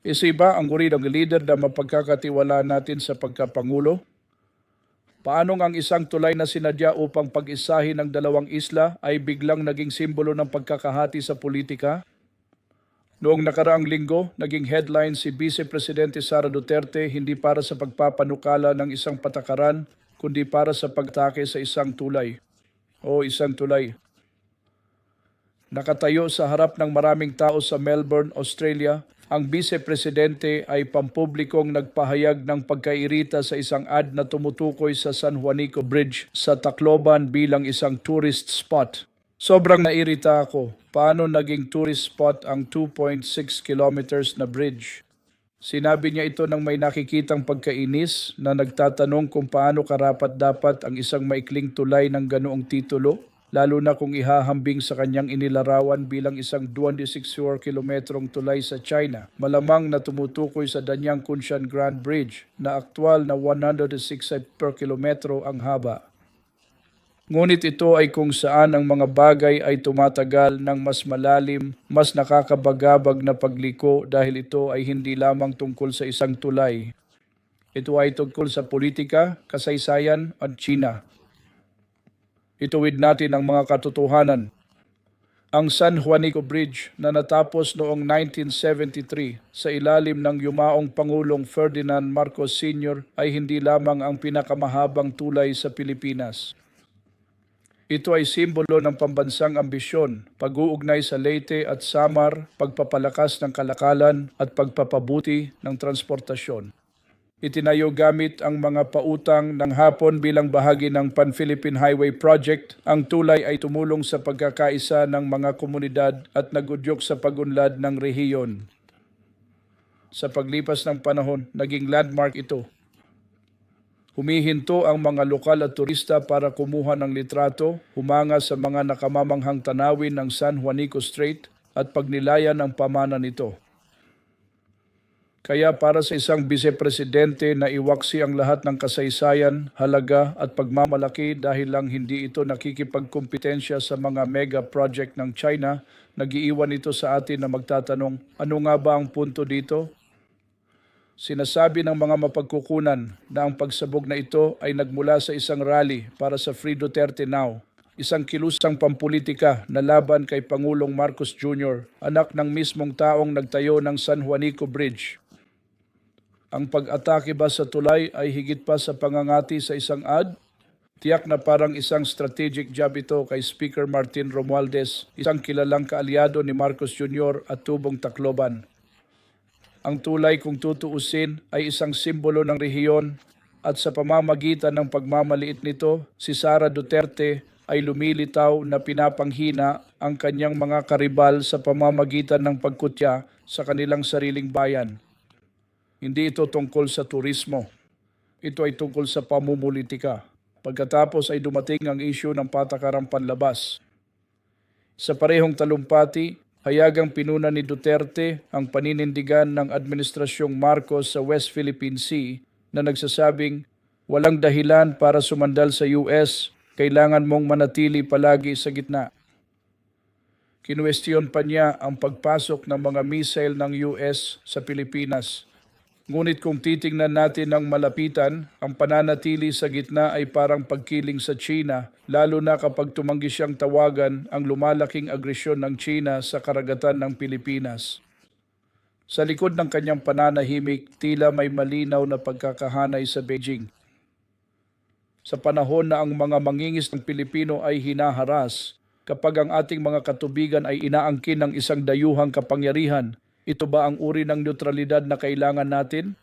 Isa ba ang uri ng leader na mapagkakatiwala natin sa pagkapangulo? Paano ang isang tulay na sinadya upang pag-isahin ng dalawang isla ay biglang naging simbolo ng pagkakahati sa politika? Noong nakaraang linggo, naging headline si Vice Presidente Sara Duterte hindi para sa pagpapanukala ng isang patakaran, kundi para sa pagtake sa isang tulay o isang tulay. Nakatayo sa harap ng maraming tao sa Melbourne, Australia, ang vice-presidente ay pampublikong nagpahayag ng pagkairita sa isang ad na tumutukoy sa San Juanico Bridge sa Tacloban bilang isang tourist spot. Sobrang nairita ako. Paano naging tourist spot ang 2.6 kilometers na bridge? Sinabi niya ito nang may nakikitang pagkainis na nagtatanong kung paano karapat dapat ang isang maikling tulay ng ganoong titulo, lalo na kung ihahambing sa kanyang inilarawan bilang isang 26 square kilometrong tulay sa China, malamang na tumutukoy sa Danyang Kunshan Grand Bridge na aktwal na 106 per kilometro ang haba. Ngunit ito ay kung saan ang mga bagay ay tumatagal ng mas malalim, mas nakakabagabag na pagliko dahil ito ay hindi lamang tungkol sa isang tulay. Ito ay tungkol sa politika, kasaysayan at China. Ituwid natin ang mga katotohanan. Ang San Juanico Bridge na natapos noong 1973 sa ilalim ng yumaong Pangulong Ferdinand Marcos Sr. ay hindi lamang ang pinakamahabang tulay sa Pilipinas. Ito ay simbolo ng pambansang ambisyon, pag-uugnay sa Leyte at Samar, pagpapalakas ng kalakalan at pagpapabuti ng transportasyon. Itinayo gamit ang mga pautang ng hapon bilang bahagi ng Pan-Philippine Highway Project. Ang tulay ay tumulong sa pagkakaisa ng mga komunidad at nagudyok sa pagunlad ng rehiyon. Sa paglipas ng panahon, naging landmark ito. Humihinto ang mga lokal at turista para kumuha ng litrato, humanga sa mga nakamamanghang tanawin ng San Juanico Strait at pagnilayan ang pamana nito. Kaya para sa isang vice-presidente na iwaksi ang lahat ng kasaysayan, halaga at pagmamalaki dahil lang hindi ito nakikipagkompetensya sa mga mega project ng China, nagiiwan ito sa atin na magtatanong, ano nga ba ang punto dito? Sinasabi ng mga mapagkukunan na ang pagsabog na ito ay nagmula sa isang rally para sa Free Duterte Now, isang kilusang pampolitika na laban kay Pangulong Marcos Jr., anak ng mismong taong nagtayo ng San Juanico Bridge. Ang pag-atake ba sa tulay ay higit pa sa pangangati sa isang ad? Tiyak na parang isang strategic job ito kay Speaker Martin Romualdez, isang kilalang kaalyado ni Marcos Jr. at tubong Tacloban. Ang tulay kung tutuusin ay isang simbolo ng rehiyon at sa pamamagitan ng pagmamaliit nito, si Sara Duterte ay lumilitaw na pinapanghina ang kanyang mga karibal sa pamamagitan ng pagkutya sa kanilang sariling bayan. Hindi ito tungkol sa turismo. Ito ay tungkol sa pamumulitika. Pagkatapos ay dumating ang isyu ng patakarang panlabas. Sa parehong talumpati, hayagang pinuna ni Duterte ang paninindigan ng Administrasyong Marcos sa West Philippine Sea na nagsasabing walang dahilan para sumandal sa US, kailangan mong manatili palagi sa gitna. Kinuwestiyon pa niya ang pagpasok ng mga missile ng US sa Pilipinas. Ngunit kung titingnan natin ng malapitan, ang pananatili sa gitna ay parang pagkiling sa China, lalo na kapag tumanggi siyang tawagan ang lumalaking agresyon ng China sa karagatan ng Pilipinas. Sa likod ng kanyang pananahimik, tila may malinaw na pagkakahanay sa Beijing. Sa panahon na ang mga mangingis ng Pilipino ay hinaharas, kapag ang ating mga katubigan ay inaangkin ng isang dayuhang kapangyarihan, ito ba ang uri ng neutralidad na kailangan natin?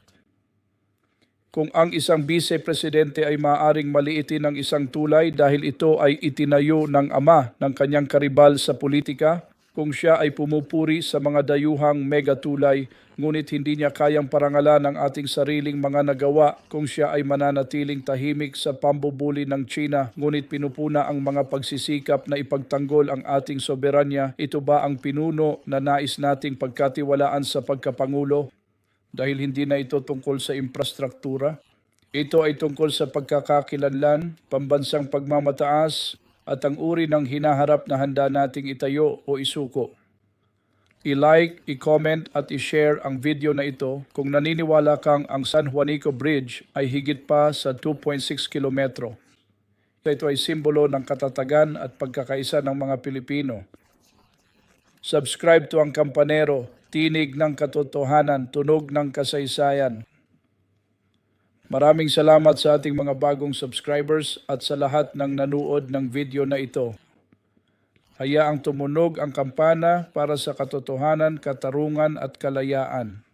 Kung ang isang vice-presidente ay maaaring maliitin ng isang tulay dahil ito ay itinayo ng ama ng kanyang karibal sa politika, kung siya ay pumupuri sa mga dayuhang megatulay, ngunit hindi niya kayang parangalan ang ating sariling mga nagawa kung siya ay mananatiling tahimik sa pambubuli ng China, ngunit pinupuna ang mga pagsisikap na ipagtanggol ang ating soberanya, ito ba ang pinuno na nais nating pagkatiwalaan sa pagkapangulo? Dahil hindi na ito tungkol sa infrastruktura, ito ay tungkol sa pagkakakilanlan, pambansang pagmamataas, at ang uri ng hinaharap na handa nating itayo o isuko. I-like, i-comment at i-share ang video na ito kung naniniwala kang ang San Juanico Bridge ay higit pa sa 2.6 kilometro. Ito ay simbolo ng katatagan at pagkakaisa ng mga Pilipino. Subscribe to ang Kampanero, tinig ng katotohanan, tunog ng kasaysayan. Maraming salamat sa ating mga bagong subscribers at sa lahat ng nanuod ng video na ito. Hayaang tumunog ang kampana para sa katotohanan, katarungan at kalayaan.